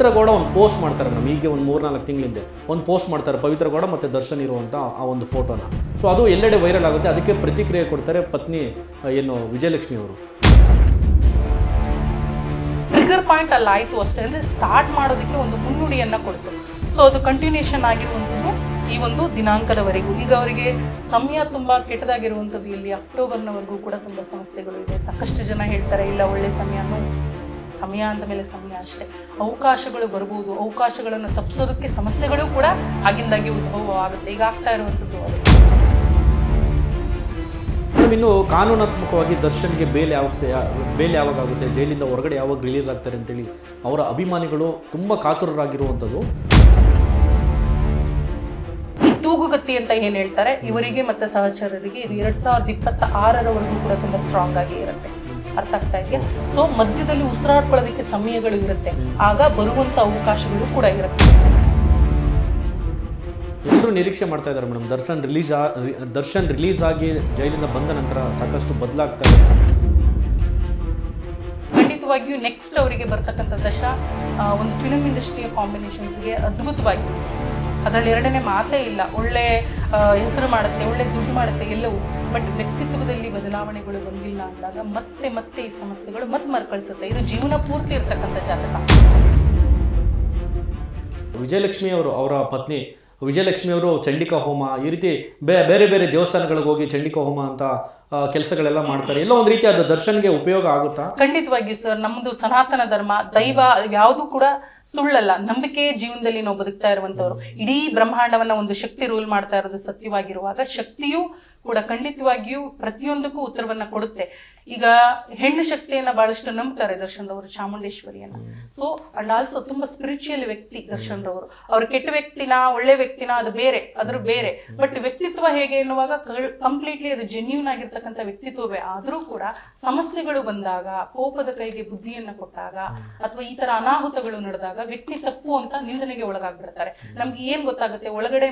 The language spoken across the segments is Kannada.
ಪವಿತ್ರ ಗೌಡ ಒಂದು ಪೋಸ್ಟ್ ಮಾಡ್ತಾರೆ ಮೇಡಮ್. ಈಗ ಒಂದು ಮೂರ್ನಾಲ್ಕು ತಿಂಗಳಿಂದ ಒಂದು ಪೋಸ್ಟ್ ಮಾಡ್ತಾರೆ ಪವಿತ್ರ ಗೌಡ ಮತ್ತು ದರ್ಶನ್ ಇರುವಂಥ ಆ ಒಂದು ಫೋಟೋನ ಸೊ ಅದು ಎಲ್ಲೆಡೆ ವೈರಲ್ ಆಗುತ್ತೆ. ಅದಕ್ಕೆ ಪ್ರತಿಕ್ರಿಯೆ ಕೊಡ್ತಾರೆ ಪತ್ನಿ ಏನು, ವಿಜಯಲಕ್ಷ್ಮಿ ಅವರು. ಟ್ರಿಗರ್ ಪಾಯಿಂಟ್ ಅಲ್ಲಿ ಆಯಿತು ಅಷ್ಟೇ. ಅಂದರೆ ಸ್ಟಾರ್ಟ್ ಮಾಡೋದಕ್ಕೆ ಒಂದು ಮುನ್ನುಡಿಯನ್ನು ಕೊಡ್ತು. ಸೊ ಅದು ಕಂಟಿನ್ಯೂಷನ್ ಆಗಿರುವಂಥದ್ದು ಈ ಒಂದು ದಿನಾಂಕದವರೆಗೂ. ಈಗ ಅವರಿಗೆ ಸಮಯ ತುಂಬ ಕೆಟ್ಟದಾಗಿರುವಂಥದ್ದು ಇಲ್ಲಿ ಅಕ್ಟೋಬರ್ನವರೆಗೂ ಕೂಡ ತುಂಬ ಸಮಸ್ಯೆಗಳು ಇದೆ. ಸಾಕಷ್ಟು ಜನ ಹೇಳ್ತಾರೆ, ಇಲ್ಲ, ಒಳ್ಳೆ ಸಮಯನೂ ಸಮಯ ಅಂದ ಮೇಲೆ ಸಮಯ ಅಷ್ಟೇ. ಅವಕಾಶಗಳು ಬರ್ಬೋದು. ಅವಕಾಶಗಳನ್ನು ತಪ್ಪಿಸೋದಕ್ಕೆ ಸಮಸ್ಯೆಗಳು ಕೂಡ ಆಗಿಂದಾಗಿ ಉದ್ಭವ ಆಗುತ್ತೆ ಈಗ ಆಗ್ತಾ ಇರುವಂಥದ್ದು ಅದು. ಇನ್ನು ಕಾನೂನಾತ್ಮಕವಾಗಿ ದರ್ಶನ್ಗೆ ಬೇಲ್ ಯಾವಾಗ ಬೇಲ್ ಯಾವಾಗ ಆಗುತ್ತೆ ಜೈಲಿಂದ ಹೊರಗಡೆ ಯಾವಾಗ ರಿಲೀಸ್ ಆಗ್ತಾರೆ ಅಂತೇಳಿ ಅವರ ಅಭಿಮಾನಿಗಳು ತುಂಬ ಕಾತುರರಾಗಿರುವಂಥದ್ದು. ಈ ತೂಗುಗತ್ತಿ ಅಂತ ಏನು ಹೇಳ್ತಾರೆ? ಇವರಿಗೆ ಮತ್ತೆ ಸಹಚರರಿಗೆ ಇದು ಎರಡ್ ಸಾವಿರದ ಇಪ್ಪತ್ತ ಆರರವರೆಗೂ ಕೂಡ ತುಂಬಾ ಸ್ಟ್ರಾಂಗ್ ಆಗಿ ಇರುತ್ತೆ. ಅರ್ಥ ಆಗ್ತಾ ಇದೆಯಾ ಸೊ ಮಧ್ಯದಲ್ಲಿ ಉಸಿರಾಡ್ಕೊಳ್ಳೋದಕ್ಕೆ ಸಮಯಗಳು ಇರುತ್ತೆ. ಆಗ ಬರುವಂತ ಅವಕಾಶಗಳು ಕೂಡ ಇರುತ್ತೆ. ಎಲ್ಲರೂ ನಿರೀಕ್ಷೆ ಮಾಡ್ತಾ ಇದ್ದಾರೆ ಮೇಡಮ್. ದರ್ಶನ್ ರಿಲೀಸ್ ಆ ದರ್ಶನ್ ರಿಲೀಸ್ ಆಗಿ ಜೈಲಿಂದ ಬಂದ ನಂತರ ಸಾಕಷ್ಟು ಬದಲಾಗ್ತಾ ಇದೆ. ಖಂಡಿತವಾಗಿಯೂ ನೆಕ್ಸ್ಟ್ ಅವರಿಗೆ ಬರ್ತಕ್ಕಂಥ ದಶ ಒಂದು ಫಿಲ್ಮ್ ಇಂಡಸ್ಟ್ರಿಯ ಕಾಂಬಿನೇಷನ್ಸ್ಗೆ ಅದ್ಭುತವಾಗಿ ಅದರಲ್ಲಿ ಎರಡನೇ ಮಾತೇ ಇಲ್ಲ. ಒಳ್ಳೆ ಹೆಸರು ಮಾಡುತ್ತೆ, ಒಳ್ಳೆ ದುಡ್ಡು ಮಾಡುತ್ತೆ ಎಲ್ಲವೂ. ಬಟ್ ವ್ಯಕ್ತಿತ್ವದಲ್ಲಿ ಬದಲಾವಣೆಗಳು ಬಂದಿಲ್ಲ ಅಂದಾಗ ಮತ್ತೆ ಮತ್ತೆ ಈ ಸಮಸ್ಯೆಗಳು ಮತ್ತೆ ಮರುಕಳಿಸುತ್ತೆ. ಇದು ಜೀವನ ಪೂರ್ತಿ ಇರ್ತಕ್ಕಂಥ ಜಾತಕ. ವಿಜಯಲಕ್ಷ್ಮಿ ಅವರು, ಅವರ ಪತ್ನಿ ವಿಜಯಲಕ್ಷ್ಮಿ ಅವರು ಚಂಡಿಕಾ ಹೋಮ ಈ ರೀತಿ ಬೇರೆ ಬೇರೆ ದೇವಸ್ಥಾನಗಳಿಗೆ ಹೋಗಿ ಚಂಡಿಕಾ ಹೋಮ ಅಂತ ಕೆಲಸಗಳೆಲ್ಲ ಮಾಡ್ತಾರೆ. ಎಲ್ಲ ಒಂದು ರೀತಿ ಅದು ದರ್ಶನ್ಗೆ ಉಪಯೋಗ ಆಗುತ್ತಾ? ಖಂಡಿತವಾಗಿ ಸರ್. ನಮ್ಮದು ಸನಾತನ ಧರ್ಮ, ದೈವ ಯಾವುದು ಕೂಡ ಸುಳ್ಳಲ್ಲ. ನಂಬಿಕೆ ಜೀವನದಲ್ಲಿ ನಾವು ಬದುಕ್ತಾ ಇರುವಂತವ್ರು. ಇಡೀ ಬ್ರಹ್ಮಾಂಡವನ್ನ ಒಂದು ಶಕ್ತಿ ರೂಲ್ ಮಾಡ್ತಾ ಇರೋದು ಸತ್ಯವಾಗಿರುವಾಗ ಶಕ್ತಿಯು ಕೂಡ ಖಂಡಿತವಾಗಿಯೂ ಪ್ರತಿಯೊಂದಕ್ಕೂ ಉತ್ತರವನ್ನ ಕೊಡುತ್ತೆ. ಈಗ ಹೆಣ್ಣು ಶಕ್ತಿಯನ್ನ ಬಹಳಷ್ಟು ನಂಬ್ತಾರೆ ದರ್ಶನ್ ರವರು ಚಾಮುಂಡೇಶ್ವರಿಯನ್ನ ಸೊ ಅಂಡ್ ಆಲ್ಸೋ ತುಂಬಾ ಸ್ಪಿರಿಚುವಲ್ ವ್ಯಕ್ತಿ ದರ್ಶನ್ ರವರು ಅವ್ರ ಕೆಟ್ಟ ವ್ಯಕ್ತಿನ ಒಳ್ಳೆ ವ್ಯಕ್ತಿನ ಅದು ಬೇರೆ ಅದ್ರ ಬೇರೆ. ಬಟ್ ವ್ಯಕ್ತಿತ್ವ ಹೇಗೆ ಎನ್ನುವಾಗ ಕಂಪ್ಲೀಟ್ಲಿ ಅದು ಜೆನ್ಯೂನ್ ಆಗಿರ್ತಕ್ಕಂಥ ವ್ಯಕ್ತಿತ್ವವೇ. ಆದರೂ ಕೂಡ ಸಮಸ್ಯೆಗಳು ಬಂದಾಗ ಕೋಪದ ಕೈಗೆ ಬುದ್ಧಿಯನ್ನ ಕೊಟ್ಟಾಗ ಅಥವಾ ಈ ತರ ಅನಾಹುತಗಳು ನಡೆದಾಗ ವ್ಯಕ್ತಿ ತಪ್ಪು ಅಂತ ನಿಂದನೆಗೆ ಒಳಗಾಗ್ಬಿಡ್ತಾರೆ. ನಮ್ಗೆ ಏನ್ ಗೊತ್ತಾಗುತ್ತೆ? ಒಳಗಡೆ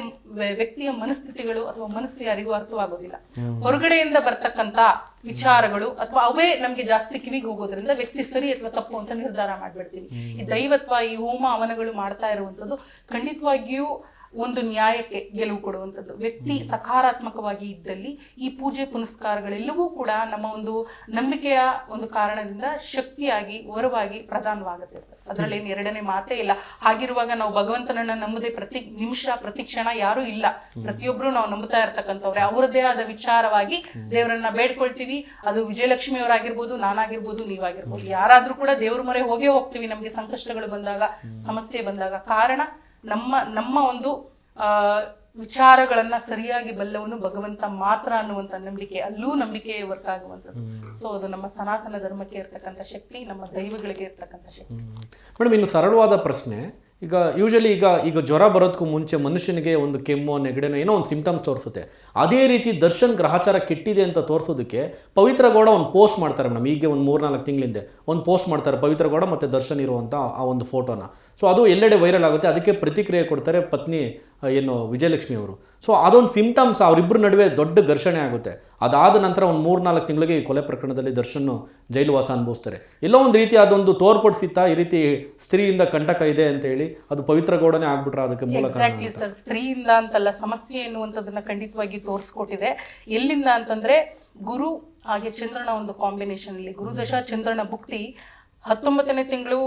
ವ್ಯಕ್ತಿಯ ಮನಸ್ಥಿತಿಗಳು ಅಥವಾ ಮನಸ್ಸು ಯಾರಿಗೂ ಅರ್ಥವಾಗೋದಿಲ್ಲ. ಹೊರಗಡೆಯಿಂದ ಬರ್ತಕ್ಕಂತ ವಿಚಾರಗಳು ಅಥವಾ ಅವೇ ನಮ್ಗೆ ಜಾಸ್ತಿ ಕಿವಿಗೆ ಹೋಗೋದ್ರಿಂದ ವ್ಯಕ್ತಿ ಸರಿ ಅಥವಾ ತಪ್ಪು ಅಂತ ನಿರ್ಧಾರ ಮಾಡ್ಬಿಡ್ತೀವಿ. ಈ ದೈವತ್ವ ಈ ಹೋಮ ಅವನಗಳು ಮಾಡ್ತಾ ಇರುವಂತದ್ದು ಖಂಡಿತವಾಗಿಯೂ ಒಂದು ನ್ಯಾಯಕ್ಕೆ ಗೆಲುವು ಕೊಡುವಂಥದ್ದು. ವ್ಯಕ್ತಿ ಸಕಾರಾತ್ಮಕವಾಗಿ ಇದ್ದಲ್ಲಿ ಈ ಪೂಜೆ ಪುನಸ್ಕಾರಗಳೆಲ್ಲವೂ ಕೂಡ ನಮ್ಮ ಒಂದು ನಂಬಿಕೆಯ ಒಂದು ಕಾರಣದಿಂದ ಶಕ್ತಿಯಾಗಿ ವರವಾಗಿ ಪ್ರಧಾನವಾಗುತ್ತೆ ಸರ್. ಅದರಲ್ಲಿ ಏನು ಎರಡನೇ ಮಾತೇ ಇಲ್ಲ. ಹಾಗಿರುವಾಗ ನಾವು ಭಗವಂತನನ್ನ ನಂಬದೆ ಪ್ರತಿ ನಿಮಿಷ ಪ್ರತಿ ಕ್ಷಣ ಯಾರೂ ಇಲ್ಲ. ಪ್ರತಿಯೊಬ್ರು ನಾವು ನಂಬುತ್ತಾ ಇರ್ತಕ್ಕಂಥವ್ರೆ. ಅವರದೇ ಆದ ವಿಚಾರವಾಗಿ ದೇವರನ್ನ ಬೇಡ್ಕೊಳ್ತೀವಿ. ಅದು ವಿಜಯಲಕ್ಷ್ಮಿ ಅವರಾಗಿರ್ಬೋದು ನಾನಾಗಿರ್ಬೋದು ನೀವಾಗಿರ್ಬೋದು. ಯಾರಾದ್ರೂ ಕೂಡ ದೇವ್ರ ಮೊರೆ ಹೋಗೇ ಹೋಗ್ತೀವಿ. ನಮಗೆ ಸಂಕಷ್ಟಗಳು ಬಂದಾಗ ಸಮಸ್ಯೆ ಬಂದಾಗ. ಕಾರಣ ನಮ್ಮ ನಮ್ಮ ಒಂದು ಆ ವಿಚಾರಗಳನ್ನ ಸರಿಯಾಗಿ ಬಲ್ಲವನು ಭಗವಂತ ಮಾತ್ರ ಅನ್ನುವಂತ ನಂಬಿಕೆ ಅಲ್ಲೂ ನಂಬಿಕೆ ವರ್ಕ್ ಆಗುವಂಥದ್ದು. ಸೊ ಅದು ನಮ್ಮ ಸನಾತನ ಧರ್ಮಕ್ಕೆ ಇರ್ತಕ್ಕಂಥ ಶಕ್ತಿ ನಮ್ಮ ದೈವಗಳಿಗೆ ಇರ್ತಕ್ಕಂಥ ಶಕ್ತಿ. ಮೇಡಮ್ ಇನ್ನು ಸರಳವಾದ ಪ್ರಶ್ನೆ ಈಗ ಯೂಶಲಿ ಈಗ ಈಗ ಜ್ವರ ಬರೋದಕ್ಕೂ ಮುಂಚೆ ಮನುಷ್ಯನಿಗೆ ಒಂದು ಕೆಮ್ಮು, ನೆಗಡಿನೋ ಏನೋ ಒಂದು ಸಿಂಟಮ್ಸ್ ತೋರಿಸುತ್ತೆ. ಅದೇ ರೀತಿ ದರ್ಶನ್ ಗ್ರಹಾಚಾರ ಕೆಟ್ಟಿದೆ ಅಂತ ತೋರಿಸೋದಕ್ಕೆ ಪವಿತ್ರ ಗೌಡ ಒಂದು ಪೋಸ್ಟ್ ಮಾಡ್ತಾರೆ ಮೇಡಮ್. ಈಗ ಒಂದು ಮೂರ್ನಾಲ್ಕು ತಿಂಗಳಿಂದೆ ಒಂದು ಪೋಸ್ಟ್ ಮಾಡ್ತಾರೆ ಪವಿತ್ರ ಗೌಡ ಮತ್ತು ದರ್ಶನ್ ಇರುವಂಥ ಆ ಒಂದು ಫೋಟೋನ ಸೊ ಅದು ಎಲ್ಲೆಡೆ ವೈರಲ್ ಆಗುತ್ತೆ. ಅದಕ್ಕೆ ಪ್ರತಿಕ್ರಿಯೆ ಕೊಡ್ತಾರೆ ಪತ್ನಿ ಏನು ವಿಜಯಲಕ್ಷ್ಮಿ ಅವರು. ಸೊ ಅದೊಂದು ಸಿಂಟಮ್ಸ್ ಅವರಿಬ್ಬರ ನಡುವೆ ದೊಡ್ಡ ಘರ್ಷಣೆ ಆಗುತ್ತೆ. ಅದಾದ ನಂತರ ಒಂದು ಮೂರ್ನಾಲ್ಕು ತಿಂಗಳಿಗೆ ಈ ಕೊಲೆ ಪ್ರಕರಣದಲ್ಲಿ ದರ್ಶನ್ ಜೈಲುವಾಸ ಅನುಭವಿಸ್ತಾರೆ. ಎಲ್ಲೋ ಒಂದು ರೀತಿ ಅದೊಂದು ತೋರ್ಪಡಿಸಿತ್ತಾ ಈ ರೀತಿ ಸ್ತ್ರೀಯಿಂದ ಕಂಟಕ ಇದೆ ಅಂತ ಹೇಳಿ ಅದು ಪವಿತ್ರ ಗೌಡನೆ ಆಗ್ಬಿಟ್ರೆ ಅದಕ್ಕೆ ಮೂಲ ಕಾರಣ ಸ್ತ್ರೀ ಇಲ್ಲ ಸ್ತ್ರೀಯಿಂದ ಅಂತಲ್ಲ ಸಮಸ್ಯೆ ಎನ್ನುವಂಥದ್ದನ್ನ ಖಂಡಿತವಾಗಿ ತೋರಿಸ್ಕೊಟ್ಟಿದೆ. ಎಲ್ಲಿಂದ ಅಂತಂದ್ರೆ ಗುರು ಹಾಗೆ ಚಂದ್ರನ ಒಂದು ಕಾಂಬಿನೇಷನ್ ಅಲ್ಲಿ. ಗುರುದಶ ಚಂದ್ರನ ಭುಕ್ತಿ ಹತ್ತೊಂಬತ್ತನೇ ತಿಂಗಳು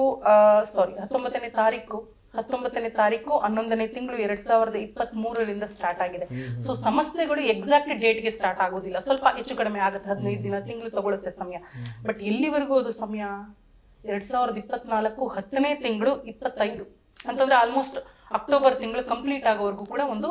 ಸಾರಿ ಹತ್ತೊಂಬತ್ತನೇ ತಾರೀಕು ಹತ್ತೊಂಬತ್ತನೇ ತಾರೀಕು ಹನ್ನೊಂದನೇ ತಿಂಗಳು ಎರಡ್ ಸಾವಿರದ ಇಪ್ಪತ್ತ್ ಮೂರರಿಂದ ಸ್ಟಾರ್ಟ್ ಆಗಿದೆ ಸೊ ಸಮಸ್ಯೆಗಳು ಎಕ್ಸಾಕ್ಟ್ ಡೇಟ್ಗೆ ಸ್ಟಾರ್ಟ್ ಆಗೋದಿಲ್ಲ. ಸ್ವಲ್ಪ ಹೆಚ್ಚು ಕಡಿಮೆ ಆಗುತ್ತೆ ಹದಿನೈದು ದಿನ ತಿಂಗಳು ತಗೊಳುತ್ತೆ ಸಮಯ. ಬಟ್ ಎಲ್ಲಿವರೆಗೂ ಅದು ಸಮಯ? ಎರಡ್ ಸಾವಿರದ ಇಪ್ಪತ್ನಾಲ್ಕು ಹತ್ತನೇ ತಿಂಗಳು ಇಪ್ಪತ್ತೈದು. ಅಂತಂದ್ರೆ ಆಲ್ಮೋಸ್ಟ್ ಅಕ್ಟೋಬರ್ ತಿಂಗಳು ಕಂಪ್ಲೀಟ್ ಆಗೋವರೆಗೂ ಕೂಡ ಒಂದು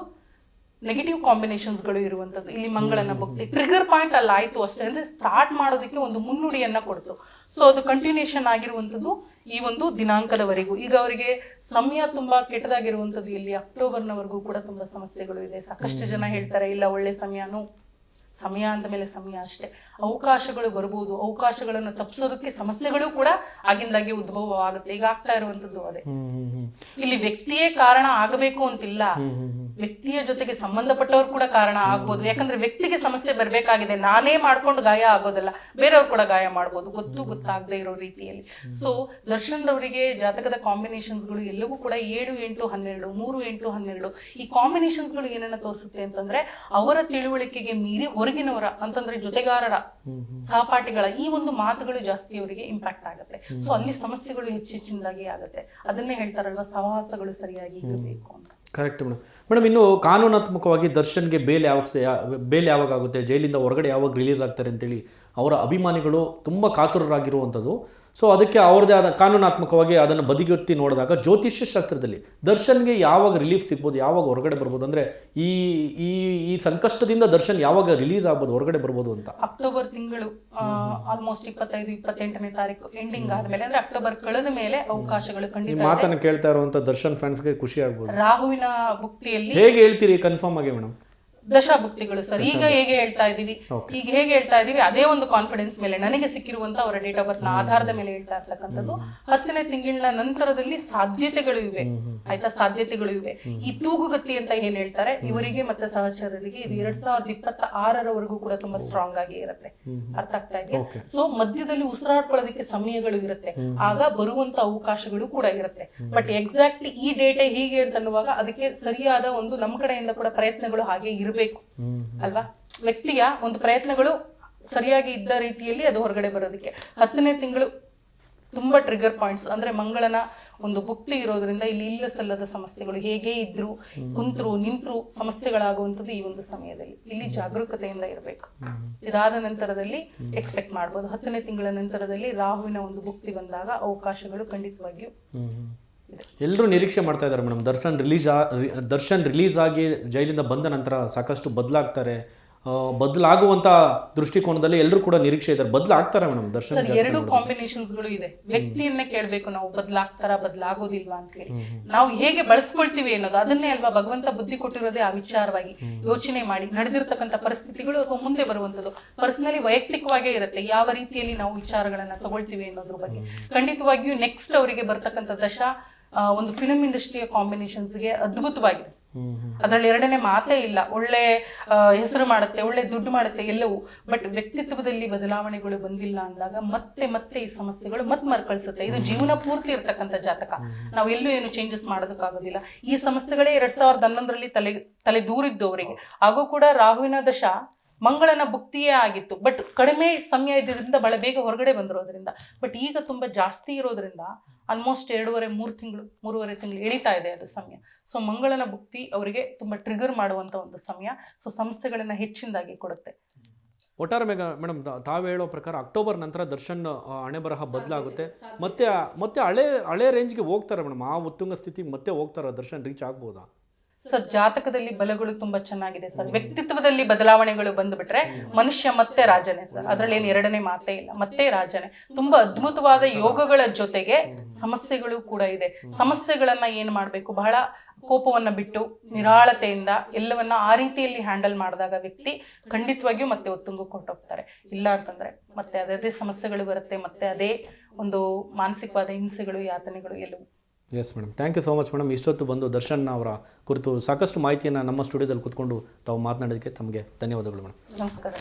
ನೆಗೆಟಿವ್ ಕಾಂಬಿನೇಷನ್ಸ್ಗಳು ಇರುವಂತದ್ದು. ಇಲ್ಲಿ ಮಂಗಳನ ಭಕ್ತಿ ಟ್ರಿಗರ್ ಪಾಯಿಂಟ್ ಅಲ್ಲಿ ಆಯಿತು ಅಷ್ಟೇ. ಅಂದ್ರೆ ಸ್ಟಾರ್ಟ್ ಮಾಡೋದಕ್ಕೆ ಒಂದು ಮುನ್ನುಡಿಯನ್ನ ಕೊಡ್ತು. ಸೊ ಅದು ಕಂಟಿನ್ಯೂಷನ್ ಆಗಿರುವಂತದ್ದು ಈ ಒಂದು ದಿನಾಂಕದವರೆಗೂ. ಈಗ ಅವರಿಗೆ ಸಮಯ ತುಂಬಾ ಕೆಟ್ಟದಾಗಿರುವಂಥದ್ದು ಇಲ್ಲಿ ಅಕ್ಟೋಬರ್ನವರೆಗೂ ಕೂಡ ತುಂಬಾ ಸಮಸ್ಯೆಗಳು ಇದೆ. ಸಾಕಷ್ಟು ಜನ ಹೇಳ್ತಾರೆ ಇಲ್ಲ ಒಳ್ಳೆ ಸಮಯನೂ ಸಮಯ ಅಂದ ಮೇಲೆ ಸಮಯ ಅಷ್ಟೇ. ಅವಕಾಶಗಳು ಬರಬಹುದು ಅವಕಾಶಗಳನ್ನು ತಪ್ಪಿಸೋದಕ್ಕೆ ಸಮಸ್ಯೆಗಳು ಕೂಡ ಆಗಿಂದಾಗಿ ಉದ್ಭವ ಆಗುತ್ತೆ ಈಗ ಆಗ್ತಾ ಇರುವಂತದ್ದು ಅದೇ. ಇಲ್ಲಿ ವ್ಯಕ್ತಿಯೇ ಕಾರಣ ಆಗಬೇಕು ಅಂತಿಲ್ಲ. ವ್ಯಕ್ತಿಯ ಜೊತೆಗೆ ಸಂಬಂಧಪಟ್ಟವ್ರು ಕೂಡ ಕಾರಣ ಆಗ್ಬೋದು. ಯಾಕಂದ್ರೆ ವ್ಯಕ್ತಿಗೆ ಸಮಸ್ಯೆ ಬರಬೇಕಾಗಿದೆ. ನಾನೇ ಮಾಡ್ಕೊಂಡು ಗಾಯ ಆಗೋದಲ್ಲ. ಬೇರೆಯವ್ರು ಕೂಡ ಗಾಯ ಮಾಡ್ಬೋದು. ಗೊತ್ತು ಗೊತ್ತಾಗದೆ ಇರೋ ರೀತಿಯಲ್ಲಿ. ಸೊ ದರ್ಶನ್ ರವರಿಗೆ ಜಾತಕದ ಕಾಂಬಿನೇಷನ್ಸ್ಗಳು ಎಲ್ಲವೂ ಕೂಡ ಏಳು ಎಂಟು ಹನ್ನೆರಡು ಮೂರು ಎಂಟು ಹನ್ನೆರಡು. ಈ ಕಾಂಬಿನೇಷನ್ಸ್ಗಳು ಏನನ್ನ ತೋರಿಸುತ್ತೆ ಅಂತಂದ್ರೆ ಅವರ ತಿಳುವಳಿಕೆಗೆ ಮೀರಿ ಹೊರಗಿನವರ ಅಂತಂದ್ರೆ ಜೊತೆಗಾರರ ಸಹಪಾಠಿಗಳ ಈ ಒಂದು ಮಾತುಗಳು ಜಾಸ್ತಿ ಅವರಿಗೆ ಇಂಪ್ಯಾಕ್ಟ್ ಆಗುತ್ತೆ. ಸೊ ಅಲ್ಲಿ ಸಮಸ್ಯೆಗಳು ಹೆಚ್ಚೆಚ್ಚಿನದಾಗಿ ಆಗುತ್ತೆ. ಅದನ್ನೇ ಹೇಳ್ತಾರಲ್ವ ಸಹವಾಸಗಳು ಸರಿಯಾಗಿ ಇರಬೇಕು ಅಂತ. ಕರೆಕ್ಟ್ ಮೇಡಮ್ ಮೇಡಮ್ ಇನ್ನು ಕಾನೂನಾತ್ಮಕವಾಗಿ ದರ್ಶನ್ಗೆ ಬೇಲ್ ಯಾವಾಗ ಬೇಲ್ ಯಾವಾಗ ಆಗುತ್ತೆ? ಜೈಲಿಂದ ಹೊರಗಡೆ ಯಾವಾಗ ರಿಲೀಸ್ ಆಗ್ತಾರೆ ಅಂತೇಳಿ ಅವರ ಅಭಿಮಾನಿಗಳು ತುಂಬ ಕಾತುರರಾಗಿರುವಂಥದ್ದು. ಸೊ ಅದಕ್ಕೆ ಅವ್ರದ್ದೇ ಆದ ಕಾನೂನಾತ್ಮಕವಾಗಿ ಅದನ್ನು ಬದಿಗೊತ್ತಿ ನೋಡಿದಾಗ ಜ್ಯೋತಿಷ್ಯ ಶಾಸ್ತ್ರದಲ್ಲಿ ದರ್ಶನ್ಗೆ ಯಾವಾಗ ರಿಲೀಫ್ ಸಿಗ್ಬೋದು ಯಾವಾಗ ಹೊರಗಡೆ ಬರ್ಬೋದು ಅಂದರೆ ಈ ಈ ಈ ಸಂಕಷ್ಟದಿಂದ ದರ್ಶನ್ ಯಾವಾಗ ರಿಲೀಸ್ ಆಗ್ಬೋದು ಹೊರಗಡೆ ಬರ್ಬೋದು ಅಂತ. ಅಕ್ಟೋಬರ್ ತಿಂಗಳು ಆಲ್ಮೋಸ್ಟ್ ಇಪ್ಪತ್ತೈದು ಇಪ್ಪತ್ತೆಂಟನೇ ತಾರೀಕು ಎಂಡಿಂಗ್ ಆದಮೇಲೆ ಅಂದ್ರೆ ಅಕ್ಟೋಬರ್ ಕಳೆದ ಮೇಲೆ ಅವಕಾಶಗಳು ಖಂಡಿತ ಮಾತನ್ನು ಕೇಳ್ತಾ ಇರುವಂಥ ದರ್ಶನ್ ಫ್ಯಾನ್ಸ್ಗೆ ಖುಷಿ ಆಗ್ಬೋದು. ರಾಹುವಿನ ಭುಕ್ತಿಯಲ್ಲಿ ಹೇಗೆ ಹೇಳ್ತೀರಿ ಕನ್ಫರ್ಮ್ ಆಗಿ ಮೇಡಮ್ ದಶಾಭುಕ್ತಿಗಳು ಸರ್. ಈಗ ಹೇಗೆ ಹೇಳ್ತಾ ಇದೀವಿ ಈಗ ಹೇಗೆ ಹೇಳ್ತಾ ಇದೀವಿ ಅದೇ ಒಂದು ಕಾನ್ಫಿಡೆನ್ಸ್ ಮೇಲೆ ನನಗೆ ಸಿಕ್ಕಿರುವಂತ ಅವರ ಡೇಟ್ ಆಫ್ ಬರ್ತ್ನ ಆಧಾರದ ಮೇಲೆ ಹೇಳ್ತಾ ಇರ್ತಕ್ಕಂಥದ್ದು. ಹತ್ತನೇ ತಿಂಗಳಿನ ನಂತರದಲ್ಲಿ ಸಾಧ್ಯತೆಗಳು ಇವೆ. ಆಯ್ತಾ? ಸಾಧ್ಯತೆಗಳು ಇವೆ. ಈ ತೂಗುಗತಿ ಅಂತ ಏನ್ ಹೇಳ್ತಾರೆ? ಇವರಿಗೆ ಮತ್ತೆ ಸಹಚರರಿಗೆ ಇದು ಎರಡ್ ಸಾವಿರದ ಇಪ್ಪತ್ತ ಆರರವರೆಗೂ ಕೂಡ ತುಂಬಾ ಸ್ಟ್ರಾಂಗ್ ಆಗಿ ಇರುತ್ತೆ. ಅರ್ಥ ಆಗ್ತಾ ಇದೆ. ಸೊ ಮಧ್ಯದಲ್ಲಿ ಉಸಿರಾಡ್ಕೊಳ್ಳೋದಕ್ಕೆ ಸಮಯಗಳು ಇರುತ್ತೆ. ಆಗ ಬರುವಂತ ಅವಕಾಶಗಳು ಕೂಡ ಇರುತ್ತೆ. ಬಟ್ ಎಕ್ಸಾಕ್ಟ್ಲಿ ಈ ಡೇಟೆ ಹೀಗೆ ಅಂತ ಅನ್ನುವಾಗ ಅದಕ್ಕೆ ಸರಿಯಾದ ಒಂದು ನಮ್ಮ ಕಡೆಯಿಂದ ಕೂಡ ಪ್ರಯತ್ನಗಳು ಹಾಗೆ ಇರಬೇಕು. ಅಲ್ವಾ? ವ್ಯಕ್ತಿಯ ಒಂದು ಪ್ರಯತ್ನಗಳು ಸರಿಯಾಗಿ ಇದ್ದ ರೀತಿಯಲ್ಲಿ ಅದು ಹೊರಗಡೆ ಬರೋದಕ್ಕೆ. ಹತ್ತನೇ ತಿಂಗಳು ತುಂಬಾ ಟ್ರಿಗರ್ ಪಾಯಿಂಟ್ಸ್ ಅಂದ್ರೆ ಮಂಗಳನ ಒಂದು ಭುಕ್ತಿ ಇರೋದ್ರಿಂದ ಇಲ್ಲಿ ಇಲ್ಲ ಸಲ್ಲದ ಸಮಸ್ಯೆಗಳು ಹೇಗೆ ಇದ್ರು ಕುಂತರು ನಿಂತರು ಸಮಸ್ಯೆಗಳಾಗುವಂಥದ್ದು ಈ ಒಂದು ಸಮಯದಲ್ಲಿ. ಇಲ್ಲಿ ಜಾಗರೂಕತೆಯಿಂದ ಇರಬೇಕು. ಇದಾದ ನಂತರದಲ್ಲಿ ಎಕ್ಸ್ಪೆಕ್ಟ್ ಮಾಡ್ಬೋದು. ಹತ್ತನೇ ತಿಂಗಳ ನಂತರದಲ್ಲಿ ರಾಹುವಿನ ಒಂದು ಭುಕ್ತಿ ಬಂದಾಗ ಅವಕಾಶಗಳು ಖಂಡಿತವಾಗಿಯೂ ಎಲ್ಲರೂ ನಿರೀಕ್ಷೆ ಮಾಡ್ತಾ ಇದ್ದಾರೆ madam. Darshan release Darshan release ಆಗಿ ಜೈಲಿಂದ ಬಂದ ನಂತರ ಸಾಕಷ್ಟು ಬದಲಾಗ್ತಾರೆ. ಬದಲಾಗುವಂತ ದೃಷ್ಟಿಕೋನದಲ್ಲಿ ಎಲ್ಲರೂ ಕೂಡ ನಿರೀಕ್ಷೆ ಇದ್ದಾರೆ. ಬದಲಾಗ್ತಾರೆ ಮೇಡಮ್ ದರ್ಶನ್ ಸರ್ ಎರಡು ಕಾಂಬಿನೇಷನ್ಸ್ಗಳು ಇದೆ. ವ್ಯಕ್ತಿಯನ್ನೇ ಕೇಳಬೇಕು ನಾವು ಬದಲಾಗ್ತಾರ ಬದಲಾಗೋದಿಲ್ವಾ ಅಂತ ಹೇಳಿ ನಾವು ಹೇಗೆ ಬಳಸ್ಕೊಳ್ತೀವಿ ಅನ್ನೋದು ಅದನ್ನೇ ಅಲ್ವಾ ಭಗವಂತ ಬುದ್ಧಿ ಕೊಟ್ಟಿರೋದೇ ಆ ವಿಚಾರವಾಗಿ ಯೋಚನೆ ಮಾಡಿ ನಡೆದಿರ್ತಕ್ಕಂಥ ಪರಿಸ್ಥಿತಿಗಳು ಅಥವಾ ಮುಂದೆ ಬರುವಂತದ್ದು ಪರ್ಸನಲಿ ವೈಯಕ್ತಿಕವಾಗೇ ಇರುತ್ತೆ ಯಾವ ರೀತಿಯಲ್ಲಿ ನಾವು ವಿಚಾರಗಳನ್ನ ತಗೊಳ್ತೀವಿ ಅನ್ನೋದ್ರ ಬಗ್ಗೆ. ಖಂಡಿತವಾಗಿಯೂ ನೆಕ್ಸ್ಟ್ ಅವರಿಗೆ ಬರ್ತಕ್ಕಂಥ ದಶ ಒಂದು ಫಿಲ್ಮ್ ಇಂಡಸ್ಟ್ರಿಯ ಕಾಂಬಿನೇಷನ್ಸ್ಗೆ ಅದ್ಭುತವಾಗಿದೆ. ಅದರಲ್ಲಿ ಎರಡನೇ ಮಾತೇ ಇಲ್ಲ. ಒಳ್ಳೆ ಹೆಸರು ಮಾಡುತ್ತೆ, ಒಳ್ಳೆ ದುಡ್ಡು ಮಾಡುತ್ತೆ, ಎಲ್ಲವೂ. ಬಟ್ ವ್ಯಕ್ತಿತ್ವದಲ್ಲಿ ಬದಲಾವಣೆಗಳು ಬಂದಿಲ್ಲ ಅಂದಾಗ ಮತ್ತೆ ಮತ್ತೆ ಈ ಸಮಸ್ಯೆಗಳು ಮತ್ತೆ ಮರುಕಳಿಸುತ್ತೆ. ಇದು ಜೀವನ ಪೂರ್ತಿ ಇರ್ತಕ್ಕಂಥ ಜಾತಕ. ನಾವು ಎಲ್ಲೂ ಏನು ಚೇಂಜಸ್ ಮಾಡೋದಕ್ಕಾಗೋದಿಲ್ಲ. ಈ ಸಮಸ್ಯೆಗಳೇ ಎರಡ್ ಸಾವಿರದ ಹನ್ನೊಂದರಲ್ಲಿ ತಲೆ ತಲೆ ದೂರಿದ್ದು ಅವರಿಗೆ ಹಾಗೂ ಕೂಡ ರಾಹುವಿನ ದಶ ಮಂಗಳನ ಭುಕ್ತಿಯೇ ಆಗಿತ್ತು. ಬಟ್ ಕಡಿಮೆ ಸಮಯ ಇದ್ದಿದ್ದರಿಂದ ಬಹಳ ಬೇಗ ಹೊರಗಡೆ ಬಂದಿರೋದ್ರಿಂದ. ಬಟ್ ಈಗ ತುಂಬ ಜಾಸ್ತಿ ಇರೋದ್ರಿಂದ ಆಲ್ಮೋಸ್ಟ್ ಎರಡೂವರೆ ಮೂರು ತಿಂಗಳು ಮೂರುವರೆ ತಿಂಗಳು ಎಳಿತಾ ಇದೆ ಅದು ಸಮಯ. ಸೊ ಮಂಗಳನ ಭುಕ್ತಿ ಅವರಿಗೆ ತುಂಬ ಟ್ರಿಗರ್ ಮಾಡುವಂಥ ಒಂದು ಸಮಯ. ಸೊ ಸಮಸ್ಯೆಗಳನ್ನು ಹೆಚ್ಚಿನದಾಗಿ ಕೊಡುತ್ತೆ. ಒಟ್ಟಾರೆ ಮೇಗ ಮೇಡಮ್ ತಾವು ಹೇಳೋ ಪ್ರಕಾರ ಅಕ್ಟೋಬರ್ ನಂತರ ದರ್ಶನ್ ಹಣೆ ಬರಹ ಬದಲಾಗುತ್ತೆ. ಮತ್ತೆ ಮತ್ತೆ ಹಳೆ ಹಳೆ ರೇಂಜ್ಗೆ ಹೋಗ್ತಾರೆ ಮೇಡಮ್ ಆ ಉತ್ತುಂಗ ಸ್ಥಿತಿ ಮತ್ತೆ ಹೋಗ್ತಾರೆ ದರ್ಶನ್ ರೀಚ್ ಆಗ್ಬೋದಾ? ಸರ್, ಜಾತಕದಲ್ಲಿ ಬಲಗಳು ತುಂಬಾ ಚೆನ್ನಾಗಿದೆ ಸರ್. ವ್ಯಕ್ತಿತ್ವದಲ್ಲಿ ಬದಲಾವಣೆಗಳು ಬಂದ್ಬಿಟ್ರೆ ಮನುಷ್ಯ ಮತ್ತೆ ರಾಜನೇ ಸರ್. ಅದರಲ್ಲಿ ಏನು ಎರಡನೇ ಮಾತೇ ಇಲ್ಲ. ಮತ್ತೆ ರಾಜನೇ. ತುಂಬಾ ಅದ್ಭುತವಾದ ಯೋಗಗಳ ಜೊತೆಗೆ ಸಮಸ್ಯೆಗಳು ಕೂಡ ಇದೆ. ಸಮಸ್ಯೆಗಳನ್ನ ಏನ್ ಮಾಡ್ಬೇಕು? ಬಹಳ ಕೋಪವನ್ನ ಬಿಟ್ಟು, ನಿರಾಳತೆಯಿಂದ ಎಲ್ಲವನ್ನ ಆ ರೀತಿಯಲ್ಲಿ ಹ್ಯಾಂಡಲ್ ಮಾಡಿದಾಗ ವ್ಯಕ್ತಿ ಖಂಡಿತವಾಗಿಯೂ ಮತ್ತೆ ಉತ್ತುಂಗ ಕೊಟ್ಟೋಗ್ತಾರೆ. ಇಲ್ಲ ಅಂತಂದ್ರೆ ಮತ್ತೆ ಅದೇ ಸಮಸ್ಯೆಗಳು ಬರುತ್ತೆ. ಮತ್ತೆ ಅದೇ ಒಂದು ಮಾನಸಿಕವಾದ ಹಿಂಸೆಗಳು, ಯಾತನೆಗಳು ಎಲ್ಲವೂ. Yes madam thank you so much madam ಇಷ್ಟೊತ್ತು ಬಂದು ದರ್ಶನ್ ಅವರ ಕುರಿತು ಸಾಕಷ್ಟು ಮಾಹಿತಿಯನ್ನು ನಮ್ಮ ಸ್ಟುಡಿಯೋದಲ್ಲಿ ಕೂತ್ಕೊಂಡು ತಾವು ಮಾತನಾಡೋದಕ್ಕೆ ತಮಗೆ ಧನ್ಯವಾದಗಳು ಮೇಡಮ್ ನಮಸ್ಕಾರ.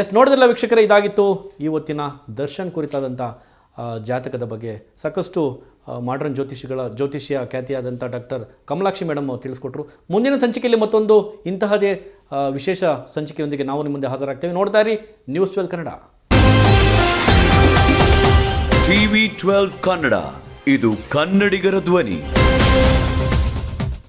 ಎಸ್ ನೋಡಿದ್ರಲ್ಲ ವೀಕ್ಷಕರೇ ಇದಾಗಿತ್ತು ಇವತ್ತಿನ ದರ್ಶನ್ ಕುರಿತಾದಂಥ ಜಾತಕದ ಬಗ್ಗೆ. ಸಾಕಷ್ಟು ಮಾಡರ್ನ್ ಜ್ಯೋತಿಷಿಗಳ ಜ್ಯೋತಿಷಿಯ ಖ್ಯಾತಿಯಾದಂಥ ಡಾಕ್ಟರ್ ಕಮಲಾಕ್ಷಿ ಮೇಡಮ್ ತಿಳಿಸ್ಕೊಟ್ರು. ಮುಂದಿನ ಸಂಚಿಕೆಯಲ್ಲಿ ಮತ್ತೊಂದು ಇಂತಹದೇ ವಿಶೇಷ ಸಂಚಿಕೆಯೊಂದಿಗೆ ನಾವು ನಿಮ್ಮ ಮುಂದೆ ಹಾಜರಾಗ್ತೇವೆ. ನೋಡ್ತಾ ಇರಿ news twelve Kannada. TV twelve Kannada. ಇದು ಕನ್ನಡಿಗರ ಧ್ವನಿ.